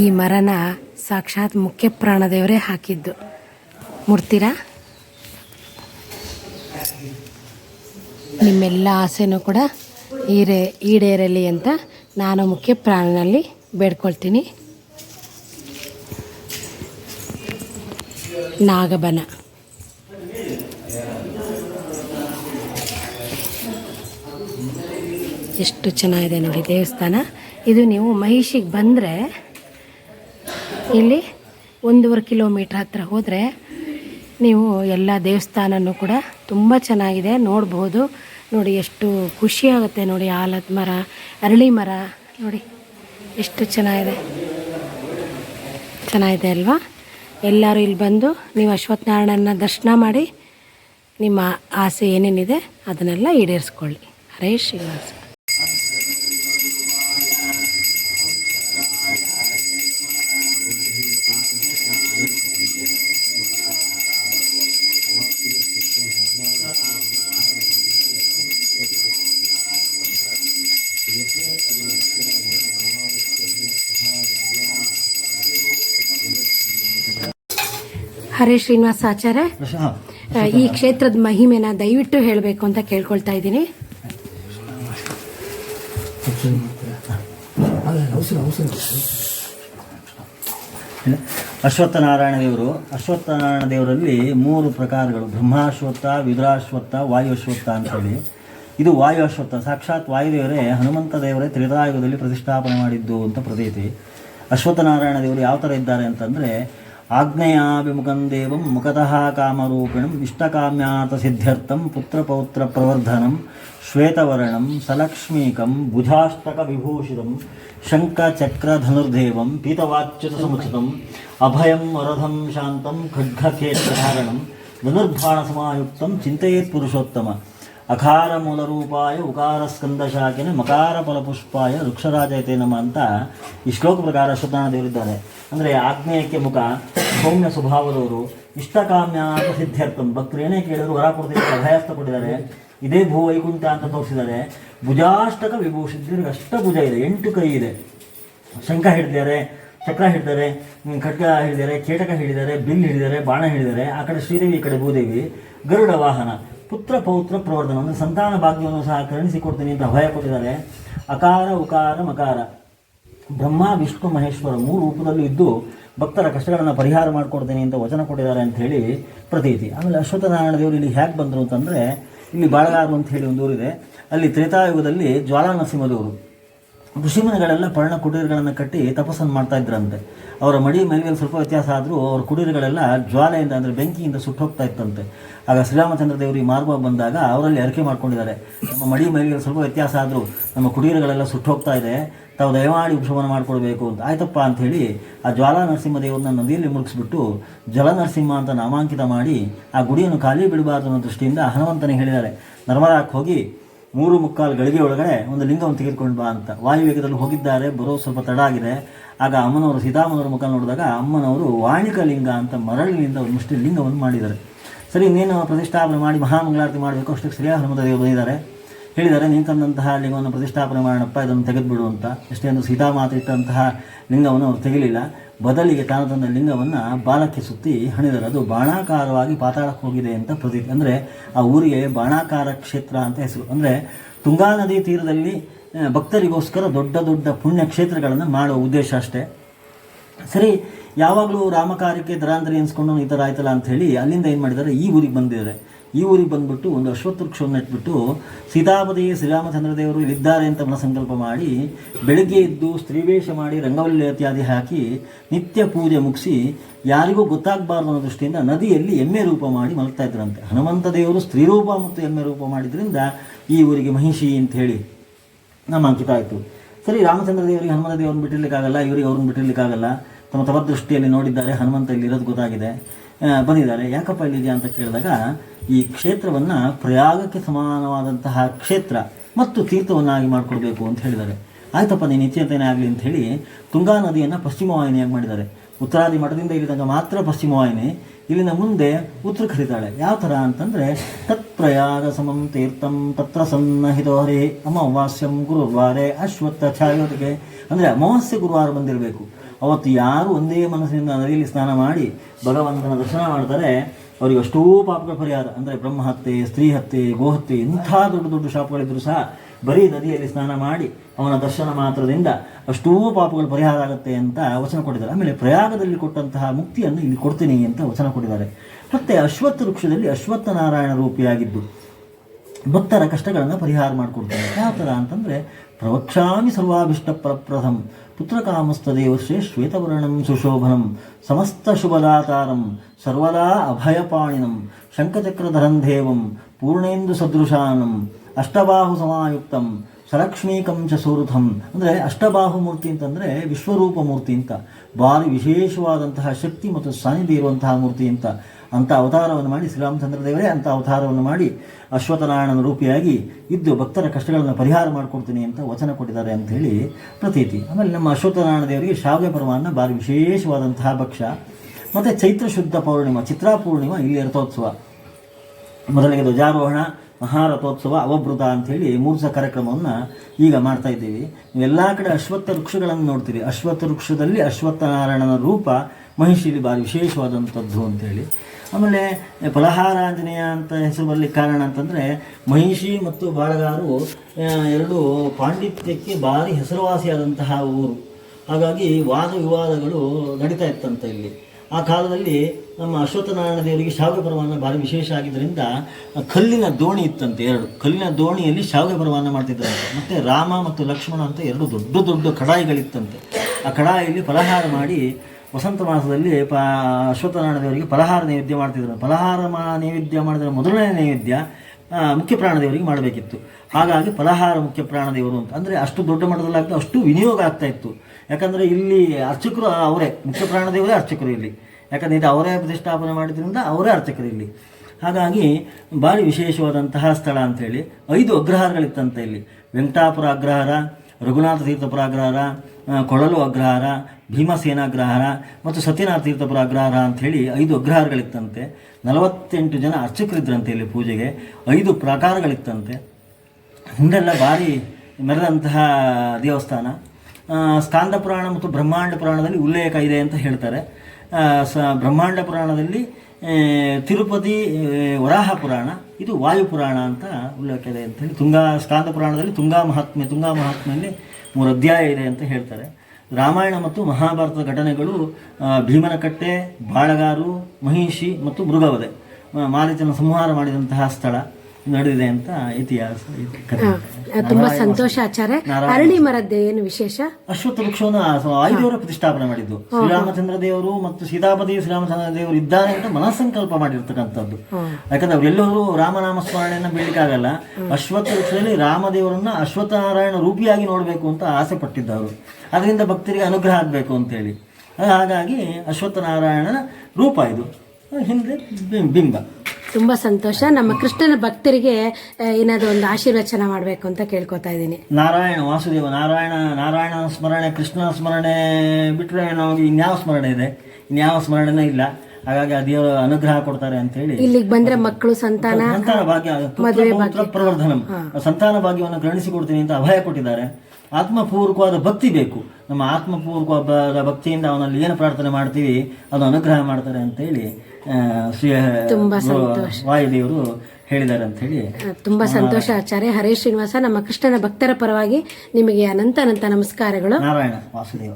ಈ ಮರನ ಸಾಕ್ಷಾತ್ ಮುಖ್ಯ ಪ್ರಾಣದೇವರೇ ಹಾಕಿದ್ದು. ಮುಡ್ತೀರಾ ನಿಮ್ಮೆಲ್ಲ ಆಸೆನೂ ಕೂಡ ಈರೇ, ಈಡೇರಲಿ ಅಂತ ನಾನು ಮುಖ್ಯ ಪ್ರಾಣನಲ್ಲಿ ಬೇಡ್ಕೊಳ್ತೀನಿ. ನಾಗಬನ. ಎಷ್ಟು ಚೆನ್ನಾಗಿದೆ ನೋಡಿ ದೇವಸ್ಥಾನ. ಇದು ನೀವು ಮಹಿಷಿಗೆ ಬಂದರೆ ಇಲ್ಲಿ ಒಂದೂವರೆ ಕಿಲೋಮೀಟ್ರ್ ಹತ್ತಿರ ಹೋದರೆ ನೀವು ಎಲ್ಲ ದೇವಸ್ಥಾನನೂ ಕೂಡ ತುಂಬ ಚೆನ್ನಾಗಿದೆ, ನೋಡ್ಬೋದು. ನೋಡಿ, ಎಷ್ಟು ಖುಷಿ ಆಗುತ್ತೆ ನೋಡಿ, ಆಲದ ಮರ, ಅರಳಿ ಮರ, ನೋಡಿ, ಎಷ್ಟು ಚೆನ್ನಾಗಿದೆ. ಚೆನ್ನಾಗಿದೆ ಅಲ್ವಾ? ಎಲ್ಲರೂ ಇಲ್ಲಿ ಬಂದು ನೀವು ಅಶ್ವತ್ಥನಾರಾಯಣನ ದರ್ಶನ ಮಾಡಿ ನಿಮ್ಮ ಆಸೆ ಏನೇನಿದೆ ಅದನ್ನೆಲ್ಲ ಈಡೇರಿಸ್ಕೊಳ್ಳಿ. ಹರೇ ಶ್ರೀನಿವಾಸ ಹರೇ ಶ್ರೀನಿವಾಸ ಆಚಾರ ಈ ಕ್ಷೇತ್ರದ ಮಹಿಮೆನ ದಯವಿಟ್ಟು ಹೇಳಬೇಕು ಅಂತ ಕೇಳ್ಕೊಳ್ತಾ ಇದ್ದೀನಿ. ಅಶ್ವತ್ಥನಾರಾಯಣ ದೇವರು ಅಶ್ವತ್ಥನಾರಾಯಣ ದೇವರಲ್ಲಿ ಮೂರು ಪ್ರಕಾರಗಳು. ಬ್ರಹ್ಮಾಶ್ವತ್ಥ ವಿದುರಾಶ್ವತ್ಥ ವಾಯು ಅಶ್ವತ್ಥ ಅಂತೇಳಿ ಇದು ವಾಯು ಅಶ್ವತ್ಥ ಸಾಕ್ಷಾತ್ ವಾಯುದೇವರೇ ಹನುಮಂತ ದೇವರೇ ತ್ರೇತಾಯುಗದಲ್ಲಿ ಪ್ರತಿಷ್ಠಾಪನೆ ಮಾಡಿದ್ದು ಅಂತ ಪ್ರತೀತಿ. ಅಶ್ವತ್ಥನಾರಾಯಣ ದೇವರು ಯಾವ ಥರ ಇದ್ದಾರೆ ಅಂತಂದರೆ ಆಗ್ನೇಯಾಭಿಮುಖಂ ದೇವಂ ಮುಖತಃ ಕಾಮರೂಪಿಣಂ ಇಷ್ಟಕಾಮ್ಯಾತ ಸಿದ್ಧ್ಯರ್ಥಂ ಪುತ್ರಪೌತ್ರ ಪ್ರವರ್ಧನಂ ಶ್ವೇತವರ್ಣಂ ಸಲಕ್ಷ್ಮೀಕಂ ಭುಜಾಷ್ಟಕ ವಿಭೂಷಿತಂ ಶಂಖಚಕ್ರಧನುರ್ದೇವಂ ಪೀತವಾಚ್ಯುತ ಸಮುಚಿತಂ ಅಭಯಂ ವರದಂ ಶಾಂತಂ ಖಡ್ಗಖೇತ್ರಧಾರಣಂ ಧನುರ್ಭಾಣ ಸಮಾಯುಕ್ತಂ ಚಿಂತೆಯೇತ್ ಪುರುಷೋತ್ತಮ ಅಖಾರ ಮೂಲರೂಪಾಯ ಉಕಾರ ಸ್ಕಂದ ಶಾಖಿನ ಮಕಾರ ಫಲಪುಷ್ಪಾಯ ವೃಕ್ಷರಾಜಯತೆ ನಮ ಅಂತ ಈ ಶ್ಲೋಕ ಪ್ರಕಾರ ಅಶ್ವತ್ಥನಾರಾಯಣ ದೇವರಿದ್ದಾರೆ ಅಂದರೆ ಆಗ್ನೇಯಕ್ಕೆ ಮುಖ ಸೌಮ್ಯ ಸ್ವಭಾವದವರು, ಇಷ್ಟಕಾಮ್ಯ ಸಿದ್ಧಾರ್ಥಂ ಭಕ್ತರು ಏನೇ ಕೇಳಿದ್ರು ವರ ಕೊಡ್ತಿದ್ದಾರೆ ಅಭಯಸ್ಥ ಕೊಟ್ಟಿದ್ದಾರೆ. ಇದೇ ಭೂ ವೈಕುಂಠ ಅಂತ ತೋರಿಸಿದ್ದಾರೆ. ಭುಜಾಷ್ಟಕ ವಿಭೂಷಿತ ಅಷ್ಟ ಭುಜ ಇದೆ, ಎಂಟು ಕೈ ಇದೆ. ಶಂಖ ಹಿಡಿದಾರೆ ಚಕ್ರ ಹಿಡಿದಾರೆ ಖಡ್ಗ ಹಿಡಿದಾರೆ ಕೇಟಕ ಹಿಡಿದಾರೆ ಬಿಲ್ ಹಿಡಿದಾರೆ ಬಾಣ ಹಿಡಿದಾರೆ ಆ ಕಡೆ ಶ್ರೀದೇವಿ, ಈ ಕಡೆ ಭೂದೇವಿ. ಗರುಡ ವಾಹನ, ಪುತ್ರ ಪೌತ್ರ ಪ್ರವರ್ಧನ. ಅಂದರೆ ಸಂತಾನ ಭಾಗ್ಯವನ್ನು ಸಹ ಕರುಣಿಸಿಕೊಡ್ತೀನಿ ಅಂತ ಅಭಯ ಕೊಟ್ಟಿದ್ದಾರೆ. ಅಕಾರ, ಉಕಾರ, ಮಕಾರ. ಬ್ರಹ್ಮ, ವಿಷ್ಣು, ಮಹೇಶ್ವರ ಮೂರು ರೂಪದಲ್ಲೂ ಇದ್ದು ಭಕ್ತರ ಕಷ್ಟಗಳನ್ನು ಪರಿಹಾರ ಮಾಡಿಕೊಡ್ತೇನೆ ಅಂತ ವಚನ ಕೊಟ್ಟಿದ್ದಾರೆ ಅಂತ ಹೇಳಿ ಪ್ರತೀತಿ. ಆಮೇಲೆ ಅಶ್ವತ್ಥನಾರಾಯಣ ದೇವರು ಇಲ್ಲಿ ಹೇಗೆ ಬಂದರು ಅಂತಂದರೆ, ಇಲ್ಲಿ ಬಾಳಗಾರು ಅಂತ ಹೇಳಿ ಒಂದು ಊರಿದೆ. ಅಲ್ಲಿ ತ್ರೇತಾಯುಗದಲ್ಲಿ ಜ್ವಾಲಾ ನರಸಿಂಹದೇವರು ಋಷಿಮುನಿಗಳೆಲ್ಲ ಪರ್ಣ ಕುಟೀರಗಳನ್ನು ಕಟ್ಟಿ ತಪಸ್ಸನ್ನು ಮಾಡ್ತಾ ಇದ್ರಂತೆ. ಅವರ ಮಡಿ ಮೇಲ್ಮೇಲೆ ಸ್ವಲ್ಪ ವ್ಯತ್ಯಾಸ ಆದರೂ ಅವರ ಕುಟೀರಗಳೆಲ್ಲ ಜ್ವಾಲೆಯಿಂದ ಅಂದರೆ ಬೆಂಕಿಯಿಂದ ಸುಟ್ಟು ಹೋಗ್ತಾ ಇತ್ತಂತೆ. ಆಗ ಶ್ರೀರಾಮಚಂದ್ರ ದೇವರು ಈ ಮಾರ್ಗ ಬಂದಾಗ ಅವರಲ್ಲಿ ಅರಿಕೆ ಮಾಡ್ಕೊಂಡಿದ್ದಾರೆ. ನಮ್ಮ ಮಡಿ ಮೇಲ್ಮೇಲೆ ಸ್ವಲ್ಪ ವ್ಯತ್ಯಾಸ ಆದರೂ ನಮ್ಮ ಕುಟೀರಗಳೆಲ್ಲ ಸುಟ್ಟು ಹೋಗ್ತಾ ಇದೆ. ತಾವು ದಯಮಾಡಿ ಉಪಶಮನ ಮಾಡಿಕೊಡ್ಬೇಕು ಅಂತ. ಆಯ್ತಪ್ಪ ಅಂಥೇಳಿ ಆ ಜ್ವಾಲಾ ನರಸಿಂಹ ದೇವರನ್ನ ನದಿಯಲ್ಲಿ ಮುಳುಗಿಸ್ಬಿಟ್ಟು ಜಲ ನರಸಿಂಹ ಅಂತ ನಾಮಾಂಕಿತ ಮಾಡಿ ಆ ಗುಡಿಯನ್ನು ಖಾಲಿ ಬಿಡಬಾರ್ದು ಅನ್ನೋ ದೃಷ್ಟಿಯಿಂದ ಹನುಮಂತನೇ ಹೇಳಿದ್ದಾರೆ. ನರ್ಮದಾಕ್ಕೆ ಹೋಗಿ ಮೂರು ಮುಕ್ಕಾಲು ಗಳಿಗೆ ಒಳಗಡೆ ಒಂದು ಲಿಂಗವನ್ನು ತೆಗೆದುಕೊಂಡು ಬಾ ಅಂತ. ವಾಯುವೇಗದಲ್ಲಿ ಹೋಗಿದ್ದಾರೆ, ಬರೋ ಸ್ವಲ್ಪ ತಡ ಆಗಿದೆ. ಆಗ ಅಮ್ಮನವರು ಸೀತಾಮನವರ ಮುಖ ನೋಡಿದಾಗ ಅಮ್ಮನವರು ವಾಣಿಕ ಲಿಂಗ ಅಂತ ಮರಳಿನಿಂದ ಒಂದು ಮುಷ್ಟಿ ಲಿಂಗವನ್ನು ಮಾಡಿದ್ದಾರೆ. ಸರಿ, ಇನ್ನೇನು ಪ್ರತಿಷ್ಠಾಪನೆ ಮಾಡಿ ಮಹಾಮಂಗಳಾರತಿ ಮಾಡಬೇಕು, ಅಷ್ಟಕ್ಕೆ ಶ್ರೀಯ ಹನುಮಂತ ದೇವರು ಬಂದಿದ್ದಾರೆ. ಹೇಳಿದ್ದಾರೆ ನೀನು ತಂದಂತಹ ಲಿಂಗವನ್ನು ಪ್ರತಿಷ್ಠಾಪನೆ ಮಾಡೋಣಪ್ಪ, ಇದನ್ನು ತೆಗೆದುಬಿಡು ಅಂತ. ಎಷ್ಟೇ ಒಂದು ಸೀತಾಮಾತೆ ಇಟ್ಟಂತಹ ಲಿಂಗವನ್ನು ಅವರು ತೆಗಿಲಿಲ್ಲ. ಬದಲಿಗೆ ತಾನು ತಂದ ಲಿಂಗವನ್ನು ಬಾಲಕ್ಕೆ ಸುತ್ತಿ ಹಣಿದರು ಅದು ಬಾಣಾಕಾರವಾಗಿ ಪಾತಾಳಕ್ಕೆ ಹೋಗಿದೆ ಅಂತ ಪ್ರತೀತಿ ಅಂದರೆ ಆ ಊರಿಗೆ ಬಾಣಾಕಾರ ಕ್ಷೇತ್ರ ಅಂತ ಹೆಸರು. ಅಂದರೆ ತುಂಗಾ ನದಿ ತೀರದಲ್ಲಿ ಭಕ್ತರಿಗೋಸ್ಕರ ದೊಡ್ಡ ದೊಡ್ಡ ಪುಣ್ಯ ಕ್ಷೇತ್ರಗಳನ್ನು ಮಾಡುವ ಉದ್ದೇಶ ಅಷ್ಟೇ. ಸರಿ, ಯಾವಾಗಲೂ ರಾಮಕಾರ್ಯಕ್ಕೆ ದರಾಂತರಿ ಎನ್ಸ್ಕೊಂಡು ಈ ಥರ ಆಯ್ತಲ್ಲ ಅಂತ ಹೇಳಿ ಅಲ್ಲಿಂದ ಏನು ಮಾಡಿದ್ದಾರೆ? ಈ ಊರಿಗೆ ಬಂದಿದ್ದಾರೆ. ಈ ಊರಿಗೆ ಬಂದ್ಬಿಟ್ಟು ಒಂದು ಅಶ್ವತ್ಥವೃಕ್ಷವನ್ನು ಇಟ್ಬಿಟ್ಟು ಸೀತಾಪತಿ ಶ್ರೀರಾಮಚಂದ್ರದೇವರು ಇಲ್ಲಿದ್ದಾರೆ ಅಂತ ಮನಸಂಕಲ್ಪ ಮಾಡಿ ಬೆಳಗ್ಗೆ ಎದ್ದು ಸ್ತ್ರೀವೇಷ ಮಾಡಿ ರಂಗವಲ್ಲಿ ಇತ್ಯಾದಿ ಹಾಕಿ ನಿತ್ಯ ಪೂಜೆ ಮುಗಿಸಿ ಯಾರಿಗೂ ಗೊತ್ತಾಗಬಾರ್ದು ಅನ್ನೋ ದೃಷ್ಟಿಯಿಂದ ನದಿಯಲ್ಲಿ ಎಮ್ಮೆ ರೂಪ ಮಾಡಿ ಮಲಗ್ತಾ ಇದ್ರಂತೆ ಹನುಮಂತ ದೇವರು ಸ್ತ್ರೀರೂಪ ಮತ್ತು ಎಮ್ಮೆ ರೂಪ ಮಾಡಿದ್ರಿಂದ ಈ ಊರಿಗೆ ಮಹಿಷಿ ಅಂತ ಹೇಳಿ ನಮ್ಮ ಅಂಕಿತ ಆಯಿತು. ಸರಿ, ರಾಮಚಂದ್ರ ದೇವರಿಗೆ ಹನುಮಂತ ದೇವರನ್ನು ಬಿಟ್ಟಿರ್ಲಿಕ್ಕಾಗಲ್ಲ, ಇವರಿಗೆ ಅವ್ರನ್ನ ಬಿಟ್ಟಿರ್ಲಿಕ್ಕಾಗಲ್ಲ. ತಮ್ಮ ತಪದೃಷ್ಟಿಯಲ್ಲಿ ನೋಡಿದ್ದಾರೆ, ಹನುಮಂತ ಇಲ್ಲಿ ಇರೋದು ಗೊತ್ತಾಗಿದೆ. ಬಂದಿದ್ದಾರೆ. ಯಾಕಪ್ಪ ಇಲ್ಲಿದೆಯಾ ಅಂತ ಕೇಳಿದಾಗ, ಈ ಕ್ಷೇತ್ರವನ್ನು ಪ್ರಯಾಗಕ್ಕೆ ಸಮಾನವಾದಂತಹ ಕ್ಷೇತ್ರ ಮತ್ತು ತೀರ್ಥವನ್ನಾಗಿ ಮಾಡಿಕೊಡ್ಬೇಕು ಅಂತ ಹೇಳಿದ್ದಾರೆ. ಆಯ್ತಪ್ಪ, ನೀನು ಇತ್ಯರ್ಥನೇ ಆಗಲಿ ಅಂತ ಹೇಳಿ ತುಂಗಾ ನದಿಯನ್ನು ಪಶ್ಚಿಮ ವಾಹಿನಿಯಾಗಿ ಮಾಡಿದ್ದಾರೆ. ಉತ್ತರಾದಿ ಮಠದಿಂದ ಇಲ್ಲಿ ತನಕ ಮಾತ್ರ ಪಶ್ಚಿಮ ವಾಹಿನಿ. ಇಲ್ಲಿನ ಮುಂದೆ ಉತ್ತರ ಕರೀತಾಳೆ. ಯಾವ ಥರ ಅಂತಂದರೆ ತತ್ಪ್ರಯಾಗ ಸಮಂ ತೀರ್ಥಂ ತತ್ರ ಸನ್ನಹಿತೋ ಅಮಾವಾಸ್ಯಂ ಗುರುವಾರೆ ಅಶ್ವತ್ಥ ಛಾಯೋತಿಗೆ ಅಂದರೆ ಅಮಾವಾಸ್ಯೆ ಗುರುವಾರ ಬಂದಿರಬೇಕು. ಅವತ್ತು ಯಾರು ಒಂದೇ ಮನಸ್ಸಿನಿಂದ ನದಿಯಲ್ಲಿ ಸ್ನಾನ ಮಾಡಿ ಭಗವಂತನ ದರ್ಶನ ಮಾಡ್ತಾರೆ, ಅವರಿಗೆ ಅಷ್ಟೋ ಪಾಪಗಳ ಪರಿಹಾರ. ಅಂದರೆ ಬ್ರಹ್ಮಹತ್ಯೆ ಸ್ತ್ರೀ ಹತ್ಯೆ ಗೋಹತ್ಯೆ, ಇಂಥ ದೊಡ್ಡ ದೊಡ್ಡ ಶಾಪಗಳಿದ್ದರೂ ಸಹ ಬರೀ ನದಿಯಲ್ಲಿ ಸ್ನಾನ ಮಾಡಿ ಅವನ ದರ್ಶನ ಮಾತ್ರದಿಂದ ಅಷ್ಟೋ ಪಾಪಗಳು ಪರಿಹಾರ ಆಗುತ್ತೆ ಅಂತ ವಚನ ಕೊಟ್ಟಿದ್ದಾರೆ. ಆಮೇಲೆ ಪ್ರಯಾಗದಲ್ಲಿ ಕೊಟ್ಟಂತಹ ಮುಕ್ತಿಯನ್ನು ಇಲ್ಲಿ ಕೊಡ್ತೀನಿ ಅಂತ ವಚನ ಕೊಟ್ಟಿದ್ದಾರೆ. ಮತ್ತೆ ಅಶ್ವತ್ಥ ವೃಕ್ಷದಲ್ಲಿ ಅಶ್ವತ್ಥ ನಾರಾಯಣ ರೂಪಿಯಾಗಿದ್ದು ಭಕ್ತರ ಕಷ್ಟಗಳನ್ನು ಪರಿಹಾರ ಮಾಡಿಕೊಡ್ತಾರೆ. ಯಾವ ಥರ ಅಂತಂದರೆ ಪ್ರವಕ್ಷಾಮಿ ಸರ್ವಾಭಿಷ್ಟ ಪ್ರಪ್ರಥಂ ಪುತ್ರಕಾಮಸ್ತದೇವ ಶ್ರೇ ಶ್ವೇತವರ್ಣಂ ಸುಶೋಭನಂ ಸಮಸ್ತ ಶುಭದಾತಾರಂ ಸರ್ವದಾ ಅಭಯಪಾಣಿನಂ ಶಂಖಚಕ್ರಧರಂ ದೇವಂ ಪೂರ್ಣೇಂದು ಸದೃಶಾನಂ ಅಷ್ಟಬಾಹು ಸಮಾಯುಕ್ತಂ ಸಲಕ್ಷ್ಮೀಕಂ ಚ ಸುಹೃತಂ ಅಂದರೆ ಅಷ್ಟಬಾಹು ಮೂರ್ತಿ ಅಂತಂದರೆ ವಿಶ್ವರೂಪ ಮೂರ್ತಿ ಅಂತ ಭಾರಿ ವಿಶೇಷವಾದಂತಹ ಶಕ್ತಿ ಮತ್ತು ಸಾನ್ನಿಧ್ಯ ಇರುವಂತಹ ಮೂರ್ತಿ ಅಂತ ಅಂಥ ಅವತಾರವನ್ನು ಮಾಡಿ ಶ್ರೀರಾಮಚಂದ್ರ ದೇವರೇ ಅಂಥ ಅವತಾರವನ್ನು ಮಾಡಿ ಅಶ್ವಥನಾರಾಯಣನ ರೂಪಿಯಾಗಿ ಇದ್ದು ಭಕ್ತರ ಕಷ್ಟಗಳನ್ನು ಪರಿಹಾರ ಮಾಡಿಕೊಡ್ತೀನಿ ಅಂತ ವಚನ ಕೊಟ್ಟಿದ್ದಾರೆ ಅಂತ ಹೇಳಿ ಪ್ರತೀತಿ. ಆಮೇಲೆ ನಮ್ಮ ಅಶ್ವತ್ಥನಾರಾಯಣ ದೇವರಿಗೆ ಶಾವ್ಯ ಪರ್ವನ ಭಾರಿ ವಿಶೇಷವಾದಂತಹ ಭಕ್ಷ್ಯ ಮತ್ತು ಚೈತ್ರ ಶುದ್ಧ ಪೌರ್ಣಿಮಾ, ಚಿತ್ರಾ ಪೂರ್ಣಿಮಾ ಇಲ್ಲಿ ರಥೋತ್ಸವ. ಮೊದಲಿಗೆ ಧ್ವಜಾರೋಹಣ ಮಹಾರಥೋತ್ಸವ, ಅವಭೃತ ಅಂಥೇಳಿ ದಿವಸ ಕಾರ್ಯಕ್ರಮವನ್ನು ಈಗ ಮಾಡ್ತಾ ಇದ್ದೀವಿ. ನೀವೆಲ್ಲ ಕಡೆ ಅಶ್ವತ್ಥ ವೃಕ್ಷಗಳನ್ನು ನೋಡ್ತೀರಿ. ಅಶ್ವತ್ಥ ವೃಕ್ಷದಲ್ಲಿ ಅಶ್ವತ್ಥನಾರಾಯಣನ ರೂಪ ಮಹಿಷಿಲಿ ಭಾರಿ ವಿಶೇಷವಾದಂಥದ್ದು ಅಂತೇಳಿ ಆಮೇಲೆ ಫಲಹಾರಾಂಜನೇಯ ಅಂತ ಹೆಸರು ಬರಲಿಕ್ಕೆ ಕಾರಣ ಅಂತಂದರೆ ಮಹಿಷಿ ಮತ್ತು ಬಾಳಗಾರು ಎರಡು ಪಾಂಡಿತ್ಯಕ್ಕೆ ಭಾರಿ ಹೆಸರುವಾಸಿಯಾದಂತಹ ಊರು. ಹಾಗಾಗಿ ವಾದ ವಿವಾದಗಳು ನಡೀತಾ ಇತ್ತಂತೆ ಇಲ್ಲಿ. ಆ ಕಾಲದಲ್ಲಿ ನಮ್ಮ ಅಶ್ವತ್ಥನಾರಾಯಣ ದೇವರಿಗೆ ಶಾವಿಗೆ ಪರವಾನ ಭಾರಿ ವಿಶೇಷ ಆಗಿದ್ದರಿಂದ ಕಲ್ಲಿನ ದೋಣಿ ಇತ್ತಂತೆ ಎರಡು. ಕಲ್ಲಿನ ದೋಣಿಯಲ್ಲಿ ಶಾವಿಗೆ ಪರವಾನ ಮಾಡ್ತಿದ್ದಾರೆ ಮತ್ತು ರಾಮ ಮತ್ತು ಲಕ್ಷ್ಮಣ ಅಂತ ಎರಡು ದೊಡ್ಡ ದೊಡ್ಡ ಕಡಾಯಿಗಳಿತ್ತಂತೆ. ಆ ಕಡಾಯಿಯಲ್ಲಿ ಫಲಹಾರ ಮಾಡಿ ವಸಂತ ಮಾಸದಲ್ಲಿ ಪ ಅಶ್ವತ್ಥನಾರಾಯಣ ದೇವರಿಗೆ ಫಲಹಾರ ನೈವೇದ್ಯ ಮಾಡ್ತಿದ್ರು. ಫಲಹಾರ ಮಾ, ನೈವೇದ್ಯ ಮಾಡಿದ್ರೆ ಮೊದಲನೇ ನೈವೇದ್ಯ ಮುಖ್ಯ ಪ್ರಾಣ ದೇವರಿಗೆ ಮಾಡಬೇಕಿತ್ತು. ಹಾಗಾಗಿ ಫಲಹಾರ ಮುಖ್ಯ ಪ್ರಾಣ ದೇವರು ಅಂತ. ಅಂದರೆ ಅಷ್ಟು ದೊಡ್ಡ ಮಟ್ಟದಲ್ಲಿ ಅಷ್ಟು ವಿನಿಯೋಗ ಆಗ್ತಾ ಇತ್ತು. ಯಾಕಂದರೆ ಇಲ್ಲಿ ಅರ್ಚಕರು ಅವರೇ, ಮುಖ್ಯ ಪ್ರಾಣ ದೇವರೇ ಅರ್ಚಕರು ಇಲ್ಲಿ. ಯಾಕಂದರೆ ಇದು ಅವರೇ ಪ್ರತಿಷ್ಠಾಪನೆ ಮಾಡಿದ್ರಿಂದ ಅವರೇ ಅರ್ಚಕರು ಇಲ್ಲಿ. ಹಾಗಾಗಿ ಭಾರಿ ವಿಶೇಷವಾದಂತಹ ಸ್ಥಳ ಅಂಥೇಳಿ ಐದು ಅಗ್ರಹಾರಗಳಿತ್ತಂತೆ ಇಲ್ಲಿ. ವೆಂಕಟಾಪುರ ಅಗ್ರಹಾರ ರಘುನಾಥ ತೀರ್ಥಪುರ ಅಗ್ರಹಾರ ಆ, ಕೊಳಲು ಅಗ್ರಹಾರ ಭೀಮಸೇನ ಅಗ್ರಹಾರ ಮತ್ತು ಸತ್ಯನಾಥ ತೀರ್ಥಪುರ ಅಗ್ರಹಾರ ಅಂಥೇಳಿ ಐದು ಅಗ್ರಹಾರಗಳಿತ್ತಂತೆ. ನಲವತ್ತೆಂಟು ಜನ ಅರ್ಚಕರಿದ್ರಂತೆ ಇಲ್ಲಿ ಪೂಜೆಗೆ ಐದು ಪ್ರಾಕಾರಗಳಿತ್ತಂತೆ. ಹಿಂದೆಲ್ಲ ಭಾರಿ ಮೆರೆದಂತಹ ದೇವಸ್ಥಾನ. ಸ್ಕಾಂದ ಪುರಾಣ ಮತ್ತು ಬ್ರಹ್ಮಾಂಡ ಪುರಾಣದಲ್ಲಿ ಉಲ್ಲೇಖ ಇದೆ ಅಂತ ಹೇಳ್ತಾರೆ. ಸ ಬ್ರಹ್ಮಾಂಡ ಪುರಾಣದಲ್ಲಿ ತಿರುಪತಿ ವರಾಹ ಪುರಾಣ ಇದು ವಾಯು ಪುರಾಣ ಅಂತ ಉಲ್ಲೇಖ ಇದೆ ಅಂತ ಹೇಳಿ ತುಂಗಾ, ಸ್ಕಾಂದ ಪುರಾಣದಲ್ಲಿ ತುಂಗಾ ಮಹಾತ್ಮೆ ತುಂಗಾ ಮಹಾತ್ಮೆಯಲ್ಲಿ ಮೂರು ಅಧ್ಯಾಯ ಇದೆ ಅಂತ ಹೇಳ್ತಾರೆ. ರಾಮಾಯಣ ಮತ್ತು ಮಹಾಭಾರತದ ಘಟನೆಗಳು ಭೀಮನಕಟ್ಟೆ, ಬಾಳಗಾರು, ಮಹಿಷಿ ಮತ್ತು ಮೃಗವಧೆ ಮಾರೀಚನ ಸಂಹಾರ ಮಾಡಿದಂತಹ ಸ್ಥಳ. ನಡೆದಿದೆ ಅಂತ ಇತಿಹಾಸ. ತುಂಬಾ ಸಂತೋಷ ಆಚಾರ್ಯ. ಅರಳಿ ಮರದ್ದು ಏನು ವಿಶೇಷ? ಅಶ್ವತ್ಥ ವೃಕ್ಷವನ್ನು ಆಯುಧವರ ಪ್ರತಿಷ್ಠಾಪನೆ ಮಾಡಿದ್ದು. ಶ್ರೀರಾಮಚಂದ್ರ ದೇವರು ಮತ್ತು ಸೀತಾಪತಿ ಶ್ರೀರಾಮಚಂದ್ರ ದೇವರು ಇದ್ದಾರೆ ಅಂತ ಮನಸ್ಸಂಕಲ್ಪ ಮಾಡಿರ್ತಕ್ಕಂಥದ್ದು. ಯಾಕಂದ್ರೆ ಅವರೆಲ್ಲರೂ ರಾಮನಾಮ ಸ್ಮರಣೆಯನ್ನ ಬೀಳಲಿಕ್ಕಾಗಲ್ಲ. ಅಶ್ವತ್ಥ ವೃಕ್ಷದಲ್ಲಿ ರಾಮದೇವರನ್ನ ಅಶ್ವತ್ಥನಾರಾಯಣ ರೂಪಿಯಾಗಿ ನೋಡಬೇಕು ಅಂತ ಆಸೆ ಪಟ್ಟಿದ್ದವರು. ಅದರಿಂದ ಭಕ್ತರಿಗೆ ಅನುಗ್ರಹ ಆಗಬೇಕು ಅಂತೇಳಿ. ಹಾಗಾಗಿ ಅಶ್ವತ್ಥನಾರಾಯಣನ ರೂಪ ಇದು. ಹಿಂದೆ ಬಿಂಬ. ತುಂಬಾ ಸಂತೋಷ. ನಮ್ಮ ಕೃಷ್ಣನ ಭಕ್ತರಿಗೆ ಏನಾದ್ರು ಒಂದು ಆಶೀರ್ವಚನ ಮಾಡಬೇಕು ಅಂತ ಕೇಳ್ಕೊತಾ ಇದ್ದೀನಿ. ನಾರಾಯಣ ವಾಸುದೇವ ನಾರಾಯಣ ನಾರಾಯಣ ಸ್ಮರಣೆ ಕೃಷ್ಣ ಸ್ಮರಣೆ ಬಿಟ್ಟರೆ ನಮಗೆ ಇನ್ಯಾವ ಸ್ಮರಣೆ ಇದೆ? ಇನ್ಯಾವ ಸ್ಮರಣೆನೇ ಇಲ್ಲ. ಹಾಗಾಗಿ ಆ ದೇವರ ಅನುಗ್ರಹ ಕೊಡ್ತಾರೆ ಅಂತ ಹೇಳಿ. ಇಲ್ಲಿಗೆ ಬಂದ್ರೆ ಮಕ್ಕಳು ಸಂತಾನ ಸಂತಾನ ಭಾಗ್ಯ ಪೌತ್ರ ಪ್ರವರ್ಧನಂ. ಸಂತಾನ ಭಾಗ್ಯವನ್ನು ಗ್ರಹಿಸಿಕೊಡ್ತೀನಿ ಅಂತ ಅಭಯ ಕೊಟ್ಟಿದ್ದಾರೆ. ಆತ್ಮಪೂರ್ವಕವಾದ ಭಕ್ತಿ ಬೇಕು. ನಮ್ಮ ಆತ್ಮಪೂರ್ವಕವಾದ ಭಕ್ತಿಯಿಂದ ಅವನಲ್ಲಿ ಏನು ಪ್ರಾರ್ಥನೆ ಮಾಡ್ತೀವಿ ಅದು ಅನುಗ್ರಹ ಮಾಡ್ತಾರೆ ಅಂತ ಹೇಳಿ. ಆ, ಸಂತೋಷ. ವಾಯುದೇವರು ಹೇಳಿದ್ದಾರೆ ಅಂತ ಹೇಳಿ. ತುಂಬಾ ಸಂತೋಷ ಆಚಾರ್ಯ. ಹರೇಶ್ ಶ್ರೀನಿವಾಸ ನಮ್ಮ ಕೃಷ್ಣನ ಭಕ್ತರ ಪರವಾಗಿ ನಿಮಗೆ ಅನಂತ ಅನಂತ ನಮಸ್ಕಾರಗಳು. ನಾರಾಯಣ ವಾಸುದೇವ.